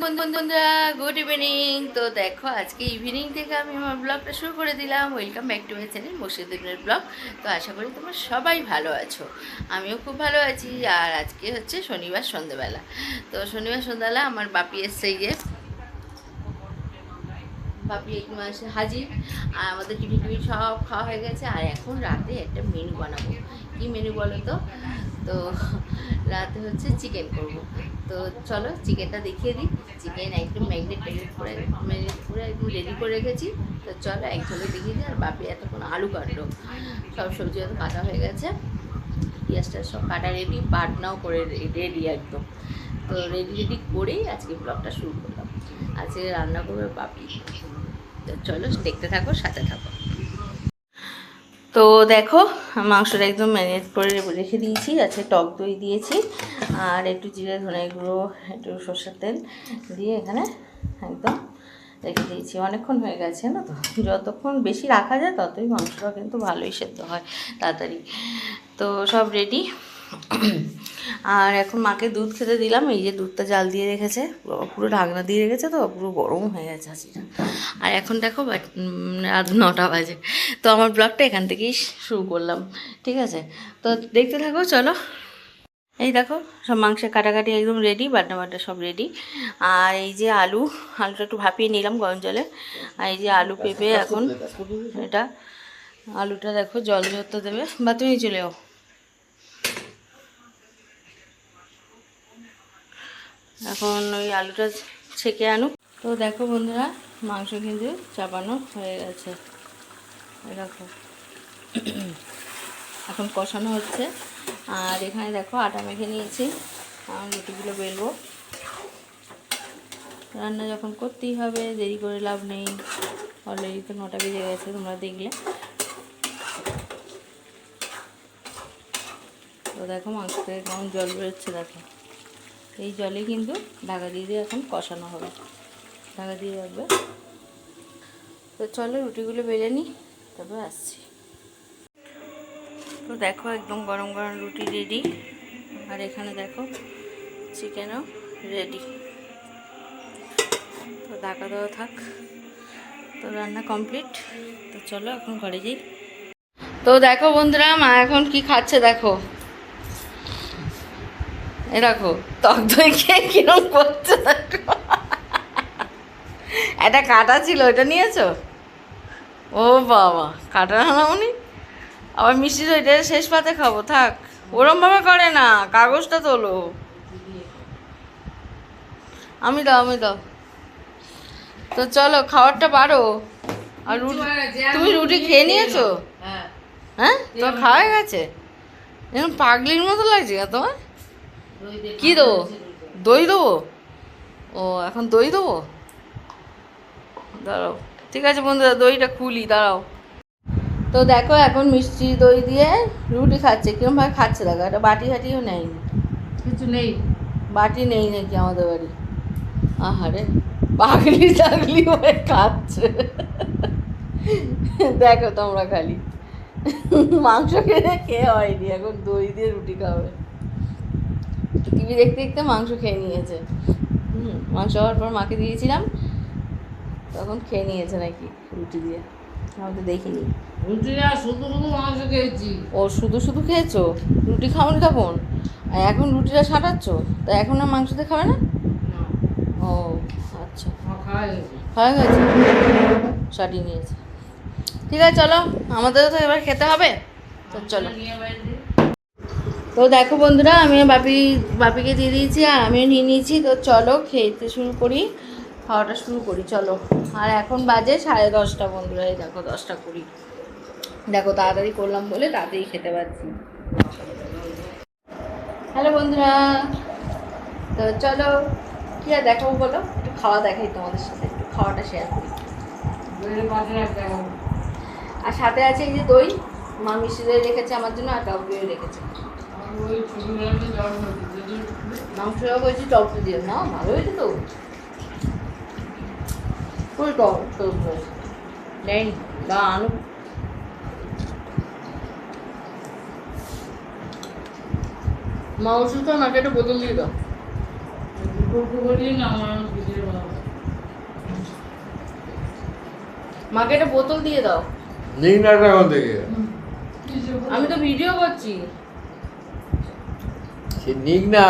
বন্ধুরা good evening তো দেখো, আজকে ইভিনিং থেকে আমি আমার ব্লগটা শুরু করে দিলাম। Welcome back to my channel মুর্শিদুদ্দিনের blog তো আশা করি তোমরা সবাই ভালো আছো। আমিও খুব ভালো আছি। আর আজকে হচ্ছে শনিবার সন্ধ্যেবেলা। তো শনিবার সন্ধ্যাবেলা আমার বাপি এসছে এই যে বাপি একটু মাসে হাজির। আর আমাদের টিফিন টিফিন সব খাওয়া হয়ে গেছে। আর এখন রাতে একটা মেনু বানাবো। কি মেনু বলো তো? তো রাতে হচ্ছে চিকেন করব। তো চলো চিকেনটা দেখিয়ে দিই। চিকেন একদম ম্যাগনেট ট্যাগনেট করে ম্যাগনেট করে একদম রেডি করে রেখেছি। তো চলো এক ঝোলে দেখিয়ে দিই, আর বাপি এতক্ষণ আলু কাটলো সব সবজি হয়তো কাটা হয়ে গেছে। পেঁয়াজটা সব কাটা রেডি বাটনাও করে রেডি একদম। তো রেডি রেডি করেই আজকে ব্লগটা শুরু করলাম। আজকে রান্না করবে বাপি। তো চলো দেখতে থাকো, সাথে থাকো। তো দেখো, মাংসটা একদম ম্যারিনেট করে রেখে দিয়েছি, আছে টক দই দিয়েছি, আর একটু জিরে, ধনে গুঁড়ো, একটু সর্ষের তেল দিয়ে এখানে একদম রেখে দিয়েছি। অনেকক্ষণ হয়ে গেছে না তো? যতক্ষণ বেশি রাখা যায় ততই মাংসটা কিন্তু ভালোই সেদ্ধ হয়, তাড়াতাড়ি। তো সব রেডি আর এখন মাকে দুধ খেতে দিলাম, এই যে দুধটা জাল দিয়ে রেখেছে। পুরো ঢাকনা দিয়ে রেখেছে তো, পুরো গরম হয়ে গেছে হাসিটা। আর এখন দেখো রাত নটা বাজে। তো আমার ব্লগটা এখান থেকেই শুরু করলাম, ঠিক আছে? তো দেখতে থাকো, চলো। এই দেখো, সব মাংসের কাটাকাটি একদম রেডি বাটনা বাটা সব রেডি আর এই যে আলু, আলুটা একটু ভাপিয়ে নিলাম গরম জলে। আর এই যে আলু পেঁপে এখন, এটা, আলুটা দেখো জল ঝরতে দেবে। বা তুমি চলে যাও এখন ওই আলুটা ছেঁকে আনুক। তো দেখো বন্ধুরা, মাংস কিন্তু চাপানো হয়ে গেছে। দেখো। এখন কষানো হচ্ছে। আর এখানে দেখো আটা মেখে নিয়েছি। আর রুটিগুলো বেলবো। রান্না যখন করতেই হবে, দেরি করে লাভ নেই। অলরেডি তো নটা বেজে গেছে, তোমরা দেখলে। তো দেখো মাংস থেকে কেমন জল বেরোচ্ছে, দেখো। এই জলে কিন্তু ঢাকা দিয়ে দিয়ে এখন কষানো হবে। ঢাকা দিয়ে রাখবে। তো চলো রুটিগুলো বেলে নিই, তারপর আসছি। তো দেখো একদম গরম গরম রুটি রেডি আর এখানে দেখো চিকেনও রেডি তো ঢাকা দেওয়া থাক। তো রান্না কমপ্লিট তো চলো এখন ঘরে যাই। তো দেখো বন্ধুরা, মা এখন কি খাচ্ছে দেখো। এ দেখো টক দই খেয়ে কিরম করছে দেখো। একটা কাটা ছিল ওটা নিয়েছো? ও বাবা কাটা না উনি আবার মিষ্টি দইটা শেষ পাতে খাব থাক। ওরমভাবে করে না কাগজটা তোলো। আমি দাও আমি দাও। তো চলো খাবারটা বাড়ো। আর রুটি তুমি রুটি খেয়ে নিয়েছো? হ্যাঁ। তো খাওয়া গেছে? এরকম পাগলির মতো লাগছে তোমার? কি দেবো? দই দেবো? ও এখন দই দেবো? দাঁড়াও। ঠিক আছে বন্ধুরা দইটা খুলি দাঁড়াও। তো দেখো এখন মিষ্টি দই দিয়ে রুটি খাচ্ছে। কিরমভাবে খাচ্ছে দেখো একটা বাটি হাটিও নেয়নি। কিছু নেই। বাটি নেই নাকি আমাদের বাড়ি? আহারে পাগলি টাগলি হয়ে খাচ্ছে। দেখো তোমরা খালি। মাংস খেয়ে খেয়ে হয়নি এখন দই দিয়ে রুটি খাবে। টিভি দেখতে দেখতে মাংস খেয়ে নিয়েছে। হুম মাংস হওয়ার পর মাকে দিয়েছিলাম তখন খেয়ে নিয়েছে নাকি রুটি দিয়ে। আমি তো দেখিনি। রুটিটা শুধু শুধু মাংস খেয়েছি। ও শুধু শুধু খেয়েছো? রুটি খাওনি তখন আর এখন রুটিটা সাঁটাচ্ছ? তা এখন আর মাংস দিয়ে খাবে না? না। ও আচ্ছা। খাওয়া গেছে হয়ে সাটিয়ে নিয়েছে। ঠিক আছে চলো। আমাদেরও তো এবার খেতে হবে। তো চলো। তো দেখো বন্ধুরা আমি বাপি বাপিকে দিয়ে দিয়েছি আর আমিও নিয়ে নিয়েছি। তো চলো খেতে শুরু করি খাওয়াটা শুরু করি চলো। আর এখন বাজে সাড়ে দশটা বন্ধুরা এই দেখো দশটা কুড়ি। দেখো তাড়াতাড়ি করলাম বলে তাড়াতাড়ি খেতে পারছি। হ্যালো বন্ধুরা তো চলো কি আর দেখাবো বলো? একটু খাওয়া দেখাই তোমাদের সাথে একটু খাওয়াটা শেয়ার করি। আর সাথে আছে এই যে দই মা মিষ্টি দই রেখেছে আমার জন্য আর দই রেখেছে ওই ছোটবেলাতে জল হতো যদি মাংসটাও করেছি টক দিয়ে না ভালো হয়েছে তো টক টক বা আনু মাংসটা আমাকে একটা বোতল দিয়ে দাও মাকে একটা বোতল দিয়ে দাও নিক না এখন থেকে আমি তো ভিডিও করছি সে নিক না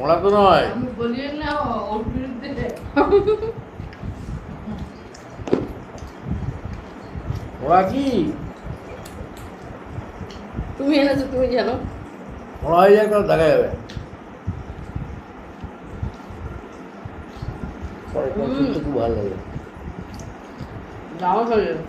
ওরা তো নয়। আমি বলি না ওর ওরা কি? তুমি এনেছো তুমি জানো। ওরা হয়ে যায় তাহলে দেখা যাবে। খুব ভালো লাগে। যাও চলে না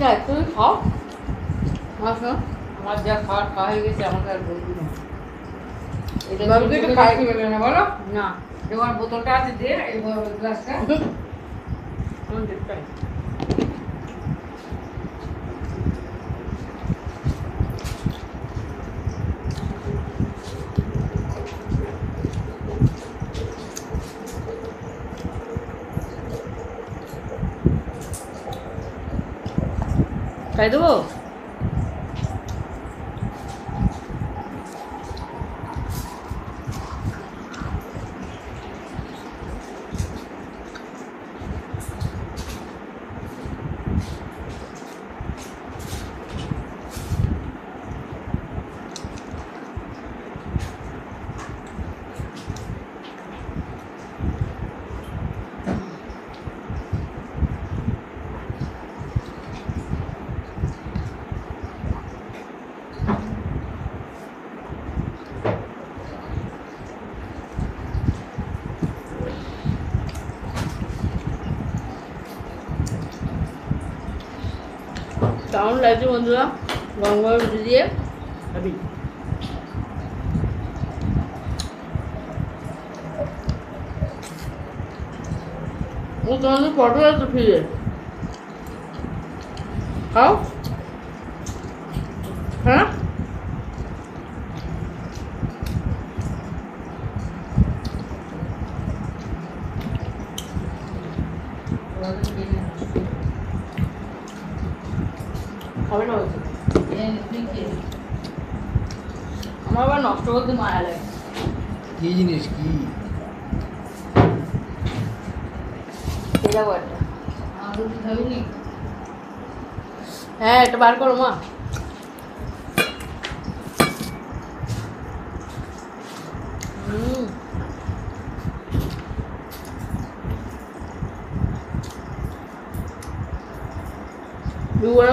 যা তুমি খাও। আসো আমার যা খাওয়ার খাওয়া হয়ে গেছে আমাকে আর বলবি না। বাবুকে বলো। না। এবার বোতলটা আছে দে এই গ্লাসটা আমার দেখতে দেবো লাগছে বন্ধুরা গরম রুটি দিয়ে খাবি ও তোমাদের পটল আছে ফিরে খাও হ্যাঁ খাবে না বলছি করতে মায়া লাগে কি জিনিস কি হ্যাঁ এটা বার করো মা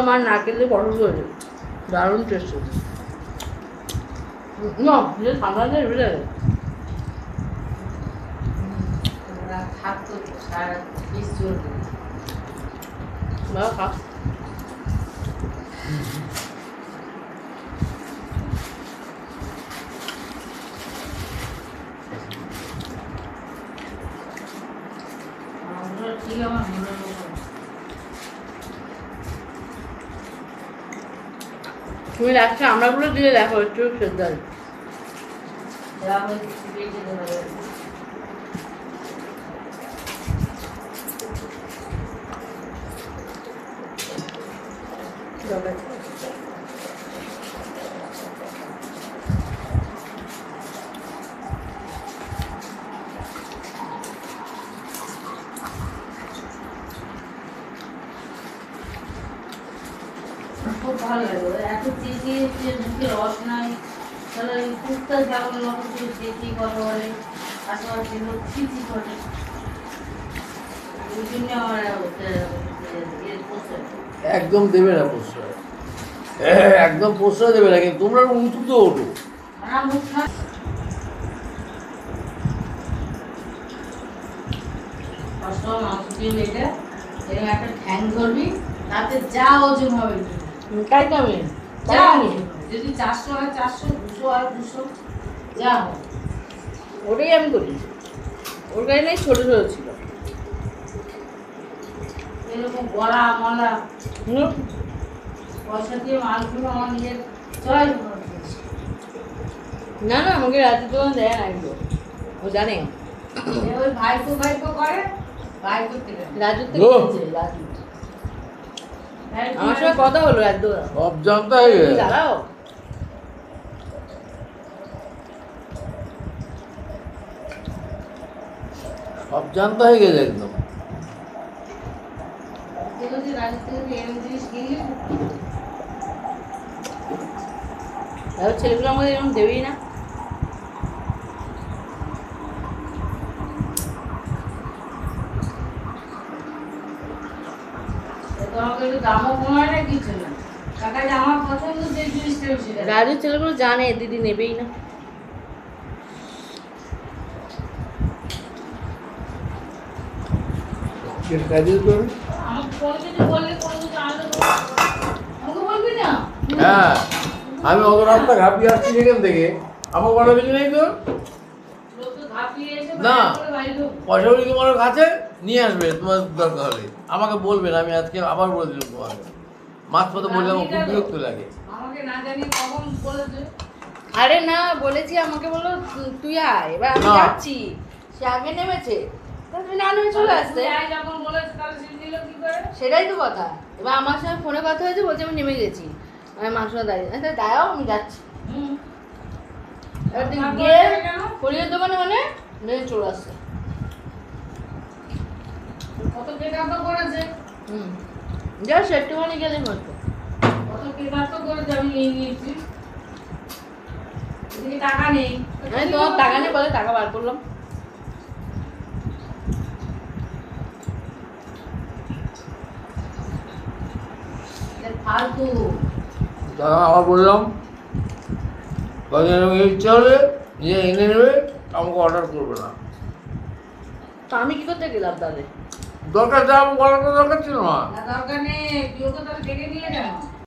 মার পটল দারুণ টেস্ট হচ্ছে না যে ঠান্ডা নেই বুঝলে থাকতো সারা পিস চলবে বাবা খা আমরা ঠিক আমার মনে হয় তুমি লাস্টে আমরাগুলো দিয়ে দেখো একটু সেদ্ধ হবে। খুব ভালো লাগে এত চেঁচিয়ে মুখে রস নাই। তাহলে কুত্তা ছাগলের মতো চেঁচিয়ে কথা বলে আশেপাশে লোক ছিচি করে। ওই জন্য আমার হচ্ছে করতে হয়। একদম দেবে না প্রশ্রয়। একদম প্রশ্রয় দেবে না কিন্তু তোমরা ওঠো মাংস দিয়ে এরকম একটা ঠ্যাং ধরবি তাতে যা ওজন হবে তাই তো আমি যা যদি চারশো হয় চারশো দুশো হয় দুশো যা হবে ওটাই আমি করি। ওর গাড়ি নেই ছোটো ছোটো ছিল। এরকম গলা মলা। পয়সা দিয়ে মালগুলো আমার নিজের চয়েস না না আমাকে রাতে তো দেয় না একদম ও জানে। ওই ভাইপো ভাইপো করে ভাইপো রাজু থেকে রাজু। আমার সঙ্গে কথা হলো একদম সব জানতে হয়ে তুমি গেছে। দাঁড়াও। সব জানতে হয়ে গেছে একদম। ছেলেগুলো আমাদের এরকম দেবেই না তোমাকে একটু দামও কমায় না কিছু না কাকা যে আমার পছন্দ যে জিনিসটা আমি সেটা দেবো। রাজুর ছেলেগুলো জানে দিদি নেবেই না কাজে করবে আমাকে কোনো কিছু বললে কিছু আলাদা আমাকে বলবি না? হ্যাঁ আমি অত রাস্তা ঘাপিয়ে আসছি সেখান থেকে। আমার কোনো কিছু নেই তো? না। পয়সা করি তোমার কাছে নিয়ে আসবে তোমার দরকার হলে। আমাকে বলবেন আমি আজকে আবার বলে দিলাম তোমাকে। মাছ পথে বললে আমার খুব বিরক্ত লাগে। আমাকে না জানিয়ে কখন বলেছে? আরে না বলেছি আমাকে বলল তুই আয় এবার আমি যাচ্ছি। সে আগে নেমেছে। সেটাই তো কথা। এবার আমার সঙ্গে ফোনে কথা হয়েছে বলছে আমি নেমে গেছি। আমি সঙ্গে দাঁড়িয়ে আচ্ছা দাঁড়াও আমি যাচ্ছি হুম এবার তুই তারপর গিয়ে দোকানে মানে চলে আসছে কত কেটা তো করেছে? হুম। একটুখানি গেলে হতো কত কেটা তো করেছে আমি নিয়ে নিয়েছি। টাকা নেই। তোমার টাকা নেই বলে টাকা বার করলাম। ফালতু। আবার বললাম কদিন এরকম ইচ্ছা হলে নিজে এনে নেবে আমাকে অর্ডার করবে না। তো আমি কি করতে গেলাম তাহলে? দরকার যা আমাকে অর্ডার করার দরকার ছিল না। না দরকার নেই। কেউ তো তাহলে ডেকে নিয়ে কেন?